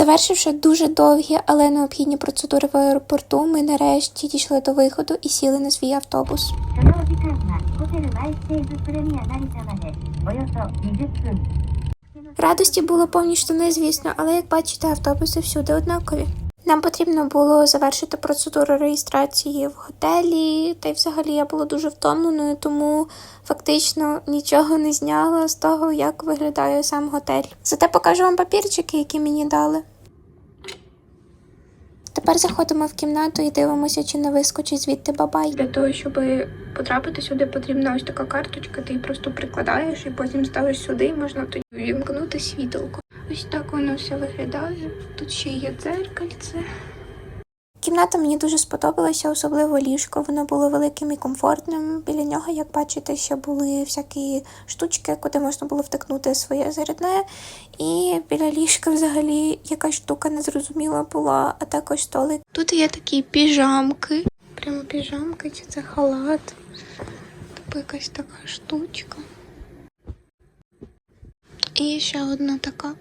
Завершивши дуже довгі, але необхідні процедури в аеропорту, ми нарешті дійшли до виходу і сіли на свій автобус. Радості було повністю незвісно, але як бачите, автобуси всюди однакові. Нам потрібно було завершити процедуру реєстрації в готелі, та й взагалі я була дуже втомленою, тому фактично нічого не зняла з того, як виглядає сам готель. Зате покажу вам папірчики, які мені дали. Тепер заходимо в кімнату і дивимося, чи не вискочить звідти бабай. Для того, щоб потрапити сюди, потрібна ось така карточка, ти її просто прикладаєш і потім ставиш сюди, і можна тоді вімкнути світилко. Ось так воно все виглядає. Тут ще є дзеркальце. Кімната мені дуже сподобалася, особливо ліжко. Воно було великим і комфортним. Біля нього, як бачите, ще були всякі штучки, куди можна було втикнути своє зарядне. І біля ліжка взагалі якась штука незрозуміла була, а також столик. Тут є такі піжамки. Прямо піжамки, чи це халат. Типу якась така штучка. І ще одна така.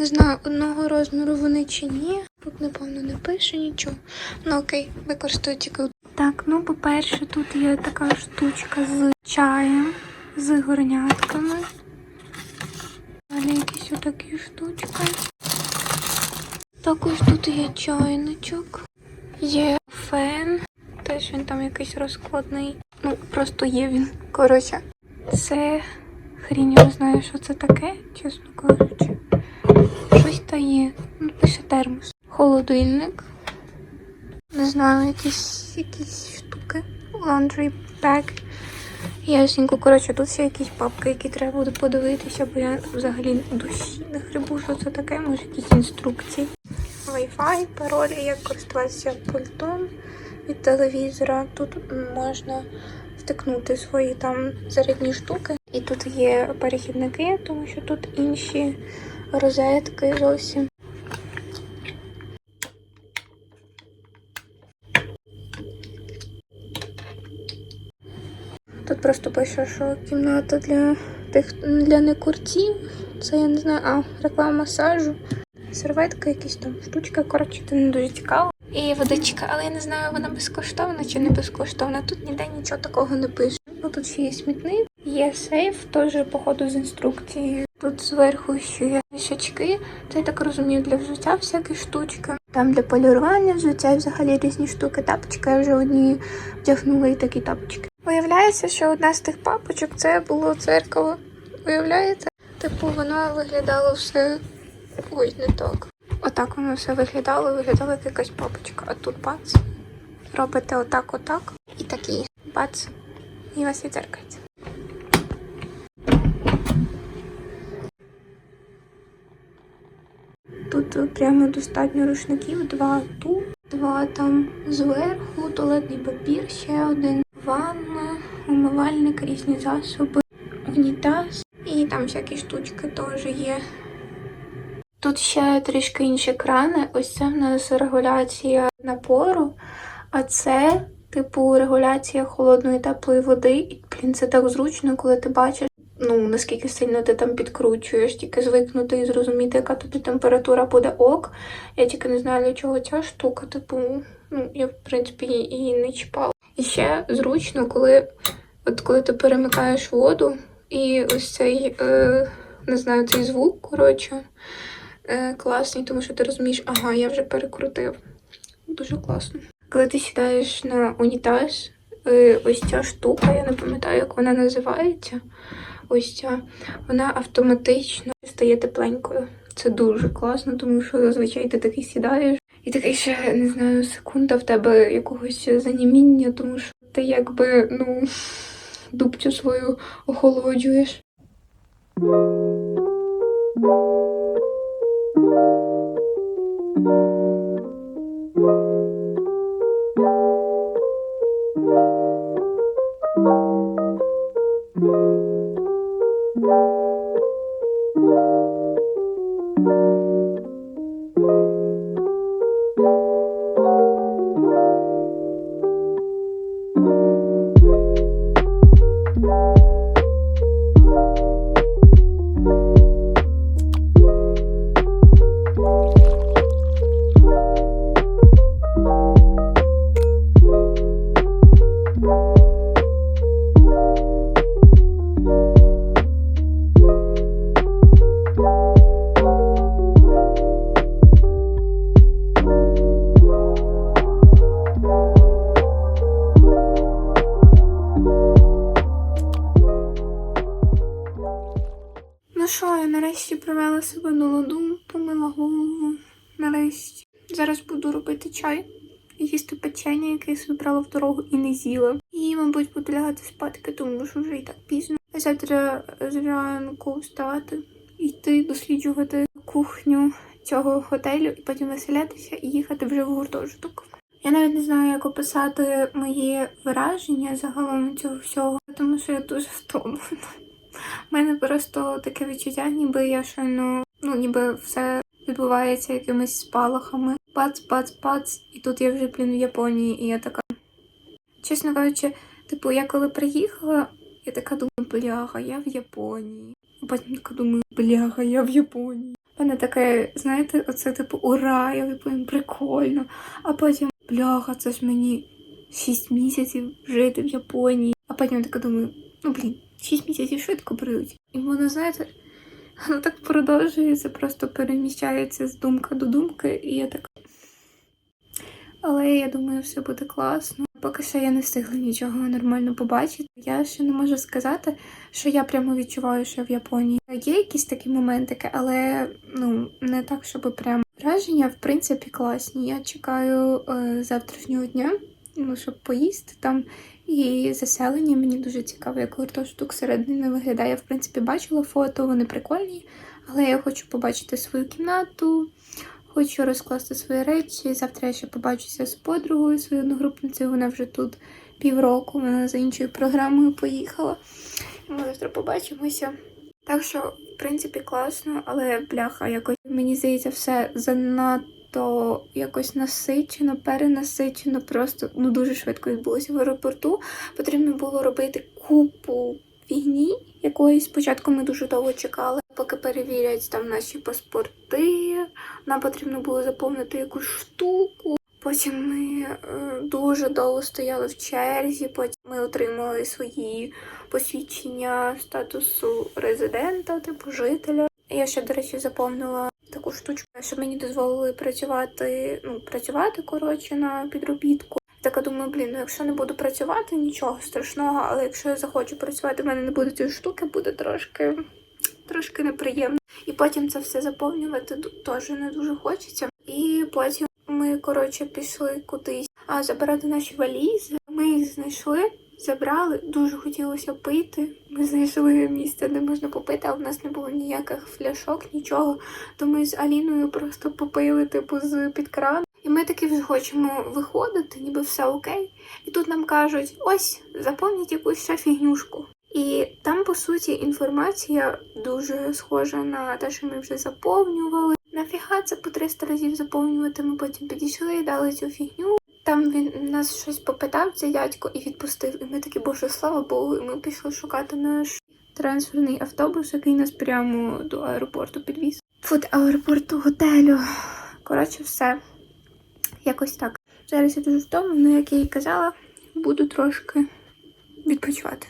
Не знаю, одного розміру вони чи ні. Тут, напевно, не пише нічого. Ну окей, використаю тільки. Так, ну по-перше, тут є така штучка з чаєм, з горнятками. Далі якісь отакі штучки. Також тут є чайничок, є фен. Теж він там якийсь розкладний. Ну, просто є він. Коротше, це хрінь, не знаю, що це таке, чесно кажучи. Щось та є. Ну, пише термос. Холодильник. Не знаю, якісь, якісь штуки. Laundry bag. Ясненько, коротше, тут ще якісь папки, які треба буде подивитися, бо я взагалі душі не грибу, що це таке, може якісь інструкції. Wi-Fi, пароль, як користуватися пультом від телевізора. Тут можна втикнути свої там зарядні штуки. І тут є перехідники, тому що тут інші розетки зовсім. Тут просто пише, що кімната для тих для некурців. Це я не знаю, а реклама масажу. Серветка, якісь там штучка, коротше, це не дуже цікаво. І водичка, але я не знаю, вона безкоштовна чи не безкоштовна. Тут ніде нічого такого не пише. Ну тут ще є смітник, є сейф, теж походу з інструкції. Тут зверху ще є. Це я так розумію для взуття всякі штучки. Там для полірування взуття і взагалі різні штуки. Тапочки я вже одні вдягнула і такі тапочки. Виявляється, що одна з тих папочок це було церкало. Уявляєте? Типу, воно виглядало все. Ой, не так. Отак воно все виглядало, виглядала як якась папочка. А тут бац. Робите отак, отак. І такий бац. І вас є Тут прямо достатньо рушників, два тут, два там зверху, туалетний папір, ще один, ванна, умивальник, різні засоби, унітаз і там всякі штучки теж є. Тут ще трішки інші крани. Ось це в нас регуляція напору, а це, типу, регуляція холодної теплої води. І, блін, це так зручно, коли ти бачиш, ну, наскільки сильно ти там підкручуєш, тільки звикнути і зрозуміти, яка тобі температура буде ок. Я тільки не знаю, для чого ця штука, типу, ну, я, в принципі, її не чіпала. І ще зручно, коли, от коли ти перемикаєш воду, і ось цей, е, не знаю, цей звук, коротше е, класний, тому що ти розумієш, ага, я вже перекрутив. Дуже класно. Коли ти сідаєш на унітаз, е, ось ця штука, я не пам'ятаю, як вона називається. Ось ця, вона автоматично стає тепленькою. Це дуже класно, тому що зазвичай ти такий сідаєш, і такий ще, не знаю, секунда в тебе якогось заніміння, тому що ти якби, ну, дубцю свою охолоджуєш. Себе на ладу, помила голову нарешті. Зараз буду робити чай, їсти печення, яке я собі брала в дорогу і не з'їла. І, мабуть, буду лягати спати, тому що вже і так пізно. А Завтра зранку вставати, йти досліджувати кухню цього готелю і потім веселятися і їхати вже в гуртожиток. Я навіть не знаю, як описати моє враження загалом цього всього, тому що я дуже втомлена. У мене просто таке відчуття, ніби я щойно, ну ніби все відбувається якимись спалахами. Пац, пац, пац, і тут я вже, блін, в Японії, і я така. Чесно кажучи, типу, я коли приїхала, я така думаю, бляха, я в Японії. А потім така думаю, бляха, я в Японії. Мене таке, знаєте, оце типу ура, я в Японії, прикольно. А потім, бляха, це ж мені 6 місяців жити в Японії. А потім я така думаю, ну блін, 6 місяців швидко прийдуть. І воно, знаєте, воно так продовжується, просто переміщається з думки до думки, і я така. Але я думаю, все буде класно. Поки що я не встигла нічого нормально побачити. Я ще не можу сказати, що я прямо відчуваю, що в Японії. Є якісь такі моментики, але ну не так, щоб прям враження, в принципі, класні. Я чекаю е, завтрашнього дня, ну щоб поїсти там. І заселення мені дуже цікаво, як гуртожиток всередині виглядає. Я в принципі бачила фото, вони прикольні, але я хочу побачити свою кімнату. Хочу розкласти свої речі. Завтра я ще побачуся з подругою, своєю одногрупницею. Вона вже тут півроку. Вона за іншою програмою поїхала. Ми завтра побачимося. Так що, в принципі, класно, але бляха, якось мені здається, все занадто якось насичено, перенасичено. Просто ну дуже швидко відбулося в аеропорту. Потрібно було робити купу фігні, якоїсь спочатку ми дуже довго чекали, поки перевірять там наші паспорти. Нам потрібно було заповнити якусь штуку. Потім ми е, дуже довго стояли в черзі. Потім ми отримали свої посвідчення статусу резидента, типу жителя. Я ще, до речі, заповнила таку штучку, щоб мені дозволили працювати, ну, працювати коротше на підробітку. Така думаю, блін, ну якщо не буду працювати, нічого страшного, але якщо я захочу працювати, в мене не буде цієї штуки, буде трошки, трошки неприємно. І потім це все заповнювати теж не дуже хочеться. І потім ми, коротше, пішли кудись а забирати наші валізи. Ми їх знайшли, забрали. Дуже хотілося пити. Ми знайшли місце, де можна попити, а в нас не було ніяких фляшок, нічого. То ми з Аліною просто попили, типу, з під крану. І ми таки вже хочемо виходити, ніби все окей. І тут нам кажуть: ось, заповніть якусь фігнюшку. І там, по суті, інформація дуже схожа на те, що ми вже заповнювали. Нафіга це по 300 разів заповнювати. Ми потім підійшли і дали цю фігню. Там він нас щось попитав, цей дядько, і відпустив. І ми такі, боже, слава Богу, і ми пішли шукати наш трансферний автобус, який нас прямо до аеропорту підвіз. Фут аеропорту готелю. Коротше, все. Якось так. Зараз я дуже втомлена, як я і казала, буду трошки відпочивати.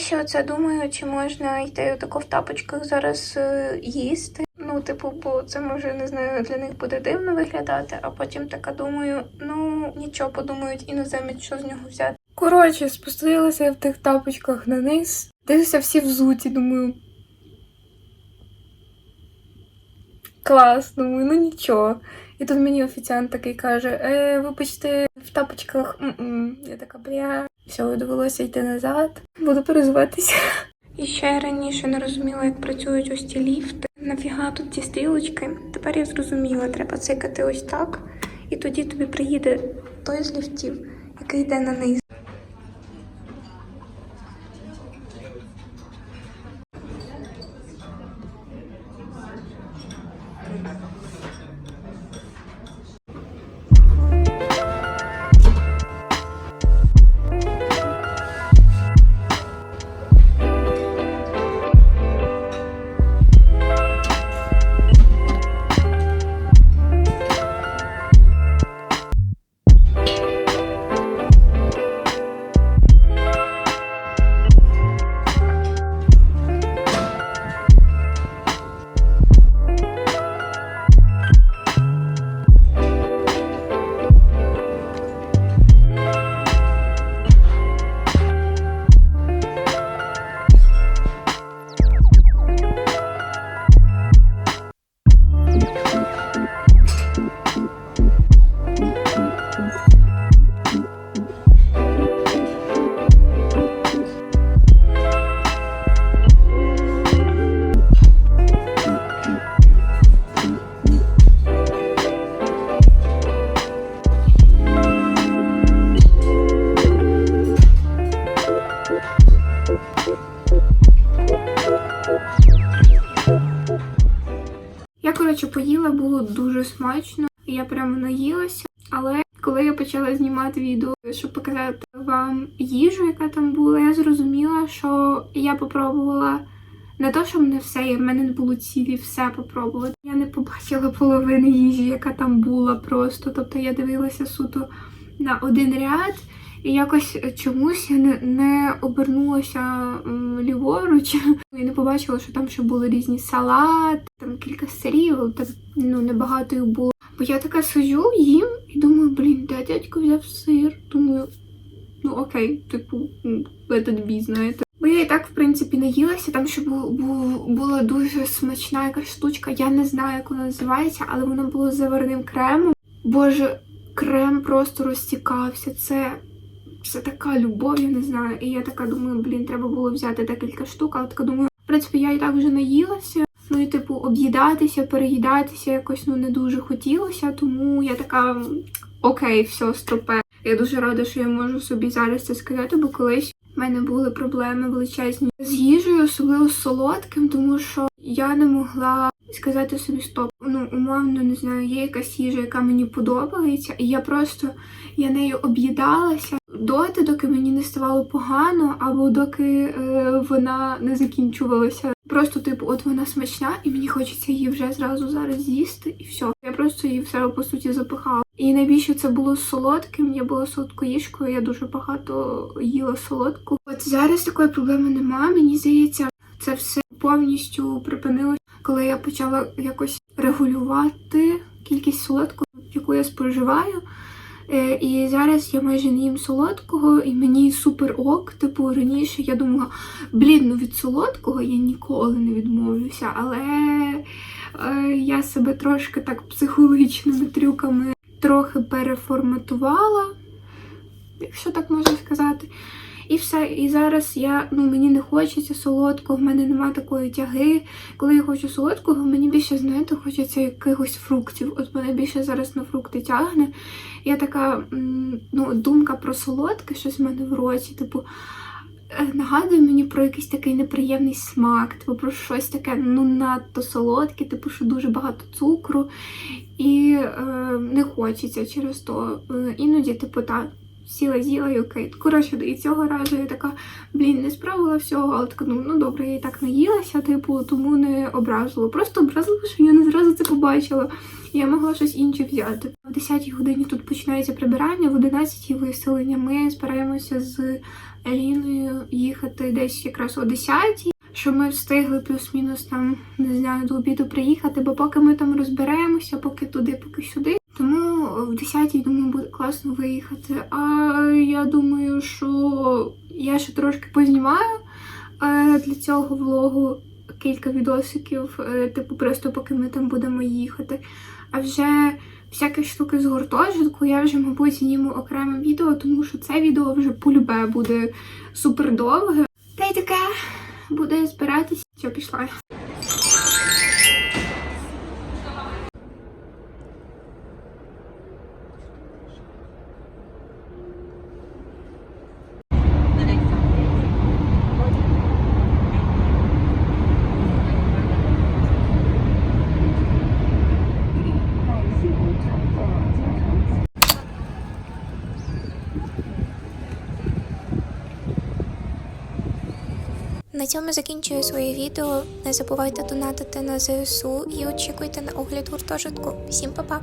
Ще оце думаю, чи можна йти отако в тапочках зараз е, їсти. Ну, типу, бо це може не знаю, для них буде дивно виглядати, а потім така думаю, ну нічого подумають іноземець, що з нього взяти. Коротше, спустилася я в тих тапочках на низ. Дивлюся всі взуті, думаю. Класно, думаю, ну нічого. І тут мені офіціант такий каже: е, вибачте, в тапочках. м-м». Я така, бля. Все, довелося йти назад. Буду перезуватися. І ще я раніше не розуміла, як працюють ось ці ліфти. Нафіга тут ті стрілочки. Тепер я зрозуміла, треба цикати ось так. І тоді тобі приїде той з ліфтів, який йде на низ. Смачно. Я прямо наїлася. Але коли я почала знімати відео, щоб показати вам їжу, яка там була, я зрозуміла, що я попробувала не то, що мене все, в мене не було цілі все попробувати. Я не побачила половини їжі, яка там була просто. Тобто я дивилася суто на один ряд, і якось чомусь я не, не обернулася ліворуч і не побачила, що там ще були різні салати, там кілька сирів, так ну небагато їх було. Бо я така сиджу, їм і думаю, блін, де дядько взяв сир? Думаю, ну окей, типу, этот бій, знаєте. Бо я і так, в принципі, наїлася, там ще бу- бу- була дуже смачна якась штучка, я не знаю, як вона називається, але воно було з заварним кремом. Боже, крем просто розтікався. Це, це така любов, я не знаю. І я така думаю, блін, треба було взяти декілька штук, але така думаю, в принципі, я і так вже наїлася. Ну і типу об'їдатися, переїдатися якось ну не дуже хотілося, тому я така окей, все, стопе. Я дуже рада, що я можу собі зараз це сказати, бо колись в мене були проблеми величезні з їжею, особливо з солодким, тому що я не могла сказати собі стоп. Ну, умовно, не знаю, є якась їжа, яка мені подобається, і я просто я нею об'їдалася доти, доки мені не ставало погано, або доки е, вона не закінчувалася. Просто, типу, от вона смачна, і мені хочеться її вже зразу зараз з'їсти, і все. Я просто її в себе по суті запихала. І найбільше це було солодким. Я була солодкоїжкою, я дуже багато їла солодку. От зараз такої проблеми немає. Мені здається, це все повністю припинилось, коли я почала якось регулювати кількість солодкого, яку я споживаю. Е, І зараз я майже не їм солодкого, і мені супер ок. Типу раніше я думала, блін, ну від солодкого я ніколи не відмовлюся, але е, я себе трошки так психологічними трюками трохи переформатувала, якщо так можна сказати. І все. І зараз я ну мені не хочеться солодкого, в мене немає такої тяги. Коли я хочу солодкого, мені більше, знаєте, хочеться якихось фруктів. От мене більше зараз на фрукти тягне. Я така ну, думка про солодке, щось в мене в роті, типу. е, Нагадує мені про якийсь такий неприємний смак, типу про щось таке ну надто солодке, типу, що дуже багато цукру, і е, не хочеться через то. Е, іноді, типу, так, сіла, з'їла і окей. Коротше, і цього разу я така, блін, не справила всього, але така, ну, ну добре, я і так наїлася, типу, тому не образила. Просто образила, що я не зразу це побачила. Я могла щось інше взяти. В 10 годині тут починається прибирання, в 11 виселення. Ми збираємося з Аліною їхати десь якраз о 10 щоб ми встигли плюс-мінус там, не знаю, до обіду приїхати, бо поки ми там розберемося, поки туди, поки сюди. В 10 думаю, буде класно виїхати. А я думаю, що я ще трошки познімаю е, для цього влогу кілька відосиків, е, типу, просто поки ми там будемо їхати. А вже всякі штуки з гуртожитку я вже, мабуть, зніму окреме відео, тому що це відео вже полюбе буде супер довге. Та й таке буде збиратися. Що пішла. Цьому закінчую своє відео. Не забувайте донатити на ЗСУ і очікуйте на огляд гуртожитку. Всім па-па!